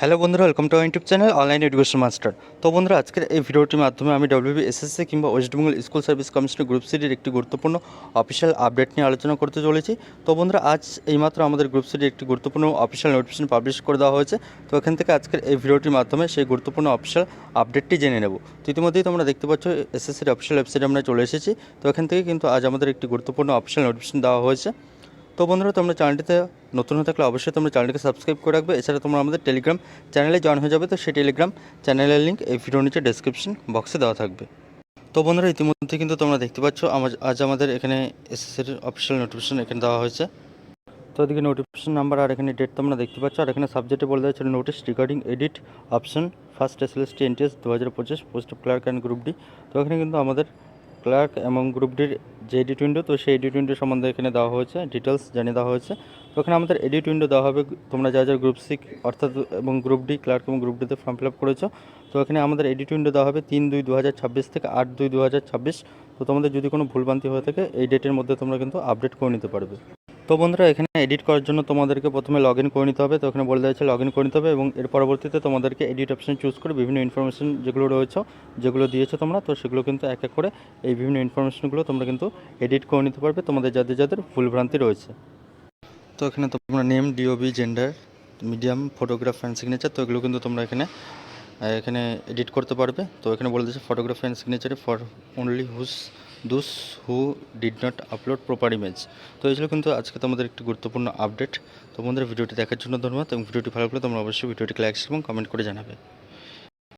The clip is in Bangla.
হ্যালো বন্ধুরা welcome to YouTube channel online education master তো বন্ধুরা, আজকের এই ভিডিওটির মাধ্যমে আমি ডব্লিউবি এসএসসি কিংবা ওয়েস্ট বেঙ্গল স্কুল সার্ভিস কমিশনের গ্রুপ সিডির একটি গুরুত্বপূর্ণ অফিসিয়াল আপডেট নিয়ে আলোচনা করতে চলেছি। তো বন্ধুরা, আজ এইমাত্র আমাদের গ্রুপ সিডির একটি গুরুত্বপূর্ণ অফিসিয়াল নোটিফিকেশন পাবলিশ করে দেওয়া হয়েছে। তো এখান থেকে আজকের এই ভিডিওটির মাধ্যমে সেই গুরুত্বপূর্ণ অফিসিয়াল আপডেটটি জেনে নেব। তো ইতিমধ্যেই তোমরা দেখতে পাচ্ছ এসএসসির অফিসিয়াল ওয়েবসাইটে আমরা চলে এসেছি। তো এখান থেকে কিন্তু আজ আমাদের একটি গুরুত্বপূর্ণ অফিসিয়াল নোটিফিকেশন দেওয়া হয়েছে। তো বন্ধুরা, তোমরা চ্যানেলটিতে নতুন হয়ে থাকলে অবশ্যই তোমরা চ্যানেলটিকে সাবস্ক্রাইব করে রাখবে। এছাড়া তোমরা আমাদের টেলিগ্রাম চ্যানেলে জয়েন হয়ে যাবে, তো সেই টেলিগ্রাম চ্যানেলের লিঙ্ক এই ভিডিও নিচে ডেসক্রিপশন বক্সে দেওয়া থাকবে। তো বন্ধুরা, ইতিমধ্যে কিন্তু তোমরা দেখতে পাচ্ছ আজ আমাদের এখানে এসএসসির অফিসিয়াল নোটিফিকেশন এখানে দেওয়া হয়েছে। তো এদিকে নোটিফিকেশন নাম্বার আর এখানে ডেট তোমরা দেখতে পাচ্ছ, আর এখানে সাবজেক্টে বলে দেওয়া ছিল notice regarding edit option first SLST NTS দু হাজার পঁচিশ post of clerk and group D তো এখানে কিন্তু আমাদের ক্লার্ক এবং গ্রুপ ডির যে এডিট উইন্ডো তো সেই এডিট উইন্ডো সম্বন্ধে এখানে দেওয়া হয়েছে ডিটেলস জানিয়ে দেওয়া হয়েছে। তো এখানে আমাদের এডিট উইন্ডো দেওয়া হবে, তোমরা যা যা গ্রুপ সি অর্থাৎ এবং গ্রুপ ডি ক্লার্ক এবং গ্রুপ ডিতে ফর্ম ফিল আপ করেছ। তো এখানে আমাদের এডিট উইন্ডো দেওয়া হবে তিন দুই দু থেকে আট দুই দু তো তোমাদের যদি কোনো ভুলভ্রান্তি হয়ে থাকে, এই ডেটের মধ্যে তোমরা কিন্তু আপডেট করে নিতে পারবে। তো বন্ধুরা, এখানে এডিট করার জন্য তোমাদেরকে প্রথমে লগ ইন করে নিতে হবে। তো এখানে বলে দেওয়া হয়েছে লগ ইন করে নিতে হবে এবং এর পরবর্তীতে তোমাদেরকে এডিট অপশন চুজ করে বিভিন্ন ইনফরমেশন যেগুলো রয়েছে, যেগুলো দিয়েছ তোমরা, তো সেগুলো কিন্তু এক এক করে এই বিভিন্ন ইনফরমেশনগুলো তোমরা কিন্তু এডিট করে নিতে পারবে। তোমাদের যাদের যাদের ভুলভ্রান্তি রয়েছে। তো এখানে তোমরা name DOB gender medium photograph and signature তো এগুলো কিন্তু তোমরা এখানে এখানে এডিট করতে পারবে। তো এখানে বলে দিয়েছে photography and সিগনেচারে for only whose those who did not upload proper image তো এই ছিল কিন্তু আজকে তোমাদের একটি গুরুত্বপূর্ণ আপডেট তোমাদের ভিডিওটি দেখার জন্য ধন্যবাদ এবং ভিডিওটি ভালো লাগলে তোমরা অবশ্যই ভিডিওটি লাইক এবং কমেন্ট করে জানাবে।